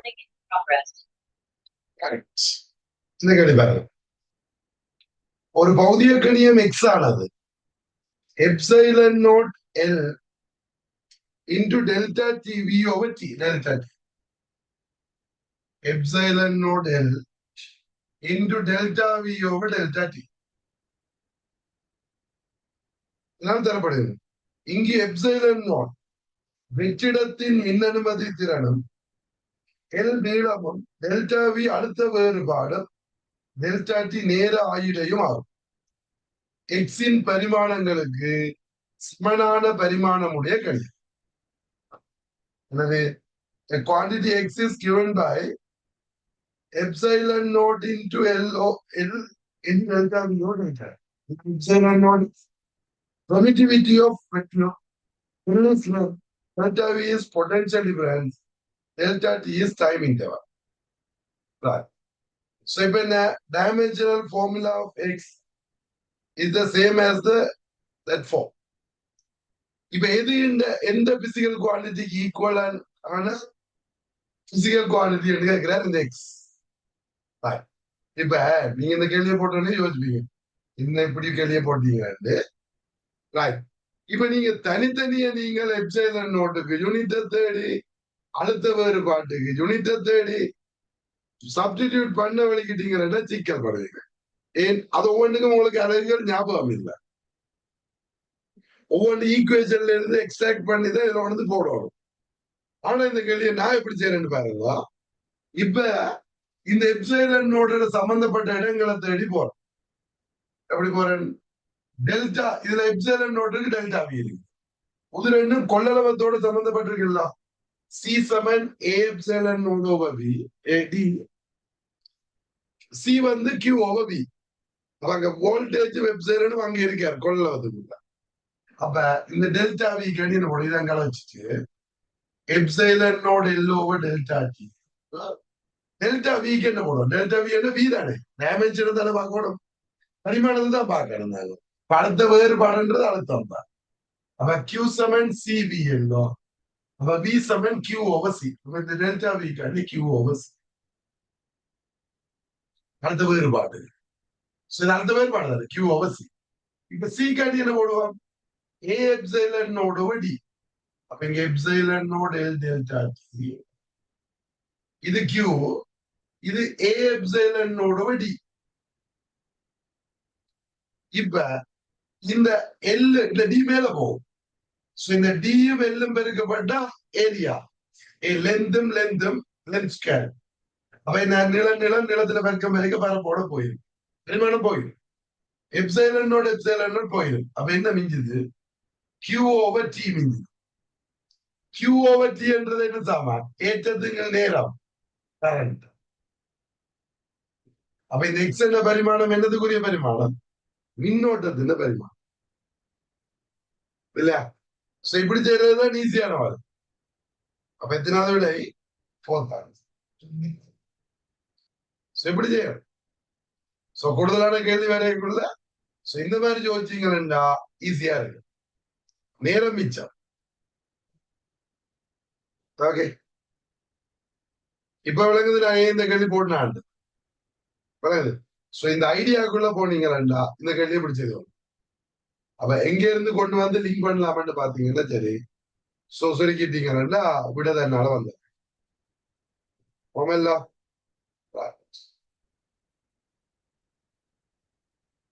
Recording in progress. കണി ഒരു ഭൗതിക കണിയം എക്സ് ആണത് epsilon nought L into delta T V over T delta T epsilon nought L into delta V over delta T എന്നാണ് തരപ്പെടുന്നത്. ഇങ്കി എപ്സൈലൻ നോട്ട് വെച്ചിടത്തിൻ മിന്നനുമതി തിരണം எல் நீளமும் டெல்டா வி அடுத்த வேறுபாடும் டெல்டா டி நேர ஆயுடையும் ஆகும் எக்ஸின் பரிமாணங்களுக்கு சமனான பரிமாணமுடைய கணிதம் எனவே a quantity x is given by epsilon naught into L O L in delta V O delta. Epsilon naught is permittivity of vector. L is length. Delta V is potential difference. Delta T is time interval. Right. So if a dimensional formula of x is the same as the that form. இப்ப எது இந்த எந்த physical குவான்டிட்டிக்கு equal ஆன physical quantity கேட்கிறார் இந்த X இப்ப நீங்க இந்த கேள்வியை போட்டோன்னே யோசிப்பீங்க என்ன இப்படி கேள்வியை போட்டீங்கன்னு ரைட் இப்ப நீங்க தனித்தனியா நீங்கள் எப்சைலன் நோட்டுக்கு யூனிட்டை தேடி அடுத்த வேறுபாட்டுக்கு யூனிட்டை தேடி சப்டிடியூட் பண்ண வலிக்கிட்டீங்கன்னா சிக்கல் படுவீங்க? ஏன்? அது ஒவ்வொன்றுக்கும் உங்களுக்கு அழகுகள் ஞாபகம் இல்லை. ஒவ்வொன்று ஈக்குவேஷன்ல இருந்து எக்ஸ்ட்ராக்ட் பண்ணி தான் இதில் வந்து போடணும். ஆனா இந்த கேள்வியை நான் எப்படி செய்யறேன்னு பாருங்க. இப்ப இந்த எப்சைலன் நோட்டோட சம்பந்தப்பட்ட இடங்களை தேடி போறேன் எப்படி போறேன்? டெல்டா இதுல எப்சைலன் நோட்டுக்கு டெல்டா வி இருக்கு. இது ரெண்டும் கொள்ளளவத்தோட சம்பந்தப்பட்டிருக்குல்ல. C seven A epsilon nought over V A D. வந்து Q over V. அவங்க வோல்டேஜ் வெப்சைலன் அங்க இருக்காரு கொள்ளளவத்துக்குள்ள அப்ப இந்த டெல்டா வி கணின போட இதான் கலச்சிட்டு epsilon nought L over delta T delta விக்கு என்ன போடும் டெல்டா வி என்ன? வி தானே. டேமேஜ் தானே பார்க்கணும். பரிமாணத்தை தான் பார்க்கணும். நாங்க இப்ப அடுத்த வேறுபாடுன்றது அழுத்தம் தான். அப்ப கியூ செவன் சி எல்லோ அப்ப V seven Q over C இந்த டெல்டா வி காண்டி கியூ ஓவர் சி அடுத்த வேறுபாடு சோ இது அடுத்த வேறுபாடு தானே கியூ ஓவர் சி இப்ப சி காண்டி என்ன போடுவோம் A epsilon naught over D அப்ப இங்க epsilon naught L delta D இது கியூ இது A epsilon naught over D இப்ப இந்த எல் இந்த டி மேல போகும் சோ இந்த டியும் எல்லும் பெருக்கப்பட்டா ஏரியா ஏ லெந்தும் லெந்தும் லென்த் ஸ்கேர் அப்ப என்ன நிலம் நிலம் நிலத்துல பெருக்கம் பெருக்க பரப்போட போயிடும் பெருமானம் போயிடும் எப்சைலனோட எப்சைலனோட போயிடும் அப்ப என்ன மிஞ்சுது கியூ ஓவர் டி மிஞ்சுது கியூ ஓவர் டி என்றது என்ன சாமான் ஏற்றத்துங்கள் நேரம் கரண்ட் அப்ப இந்த எக்ஸ் என்ற பரிமாணம் என்னதுக்குரிய பரிமாணம் மின்னோட்டத்தின் பரிமாணம் இல்லையா சோ இப்படி செய்யறதுதான் ஈஸியான வாது அப்ப எத்தனாவது விலை ஃபோர்த் சோ எப்படி செய்யணும். சோ கூடுதலான கேள்வி வேற வரைக்குள்ள சோ இந்த மாதிரி யோசிச்சீங்கன்னா ஈஸியா இருக்கு. நேரம் மிச்சம். ஓகே இப்ப விளங்குது நான் ஏன் இந்த கேள்வி போடணும் விளங்குது. சோ இந்த ஐடியாக்குள்ள போனீங்கன்னா இந்த கேள்வியை பிடிச்சது அப்ப எங்க இருந்து கொண்டு வந்து லிங்க் பண்ணலாமன்னு பாத்தீங்கன்னா சரி சோ சுருக்கிட்டீங்கன்னா விட தன்னால வந்த போமல்ல